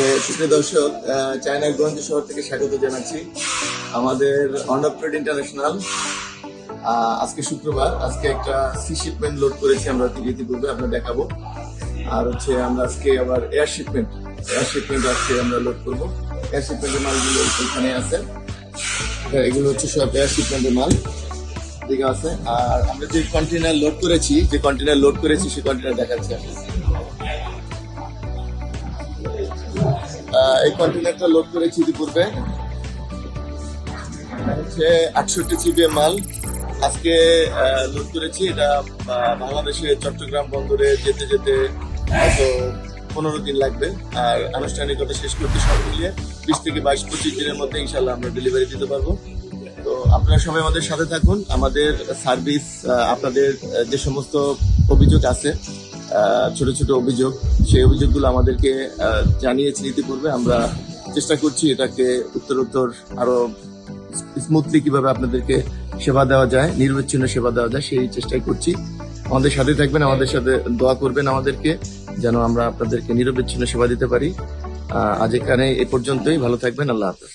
যে সুপ্রিয় দর্শক চায়নাগঞ্জ শহর থেকে স্বাগত জানাচ্ছি আমাদের অর্ণবপ্রেড ইন্টারন্যাশনাল আজকে শুক্রবার আজকে একটা সি শিপমেন্ট লোড করেছি আমরা ইতিপূর্বে আপনার দেখাবো। আর হচ্ছে আমরা আজকে আবার এয়ার শিপমেন্ট এয়ার শিপমেন্ট আজকে আমরা লোড করব। এয়ার শিপমেন্টের মালগুলো এখানে আছে। হ্যাঁ, এগুলো হচ্ছে সব এয়ার শিপমেন্টের মাল। ঠিক আছে। আর আমরা যে কন্টেনার লোড করেছি যে কন্টেনার লোড করেছি সেই কন্টেনার দেখাচ্ছি এই কন্টেনারটা লোড করেছি ইতিপূর্বে। হচ্ছে আটষট্টি সিবিএম মাল। আজকে লোড করেছি। এটা আহ, বাংলাদেশের চট্টগ্রাম বন্দরে যেতে যেতে হয়তো পনেরো দিন লাগবে। আর আনুষ্ঠানিকতা শেষ করতে সব মিলিয়ে বিশ থেকে বাইশ পঁচিশ দিনের মধ্যে ইনশাল্লাহ আমরা ডেলিভারি দিতে পারব। তো আপনারা সবাই আমাদের সাথে থাকুন। আমাদের সার্ভিস আপনাদের যে সমস্ত অভিযোগ আছে ছোট ছোট অভিযোগ। সেই অভিযোগগুলো আমাদেরকে আহ, জানিয়েছেন ইতিপূর্বে। আমরা চেষ্টা করছি এটাকে উত্তরোত্তর আরও স্মুথলি কীভাবে আপনাদেরকে সেবা দেওয়া যায় নির্বিচ্ছিন্ন সেবা দেওয়া যায় সেই চেষ্টাই করছি। আমাদের সাথে থাকবেন আমাদের সাথে দোয়া করবেন আমাদেরকে যেন আমরা আপনাদেরকে নিরবিচ্ছিন্ন সেবা দিতে পারি। আজ এখানে এ পর্যন্তই। ভালো থাকবেন। আল্লাহ হাফেজ।